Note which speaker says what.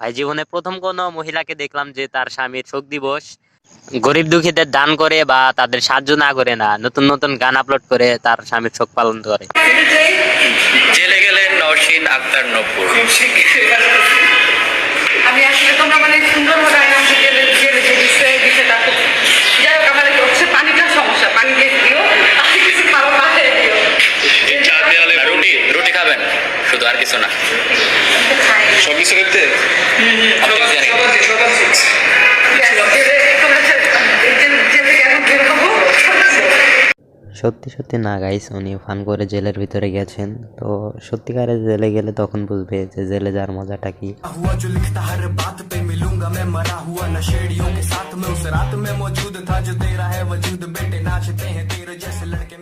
Speaker 1: ভাই জীবনে প্রথম কোনো মহিলাকে দেখলাম যে তার স্বামীর শোক দিবস গরিব দুঃখীদের দান করে বা তাদের সাহায্য না করে না নতুন নতুন গান আপলোড করে তার স্বামীর শোক পালন করে।
Speaker 2: জেলে গেলেন নওশিন আক্তার নপুর
Speaker 3: আমি আসলে তোমরা মানে সুন্দর
Speaker 2: রুটি খাবেন? শুধু আর কিছু না।
Speaker 4: সব কিছু
Speaker 1: সত্যি সত্যি না গাইস উনি ফান করে জেলের ভিতরে গেছেন তো সত্যিকারে জেলে গেলে তখন বুঝবে যে জেলে যাওয়ার মজাটা কি
Speaker 5: हुआ जो लिखता हर बात पे मिलूंगा मैं मरा हुआ नशेड़ियों के साथ में उस रात में मौजूद था जो तेरा है वजूद बेटे नाचते हैं तेरे जैसे लड़के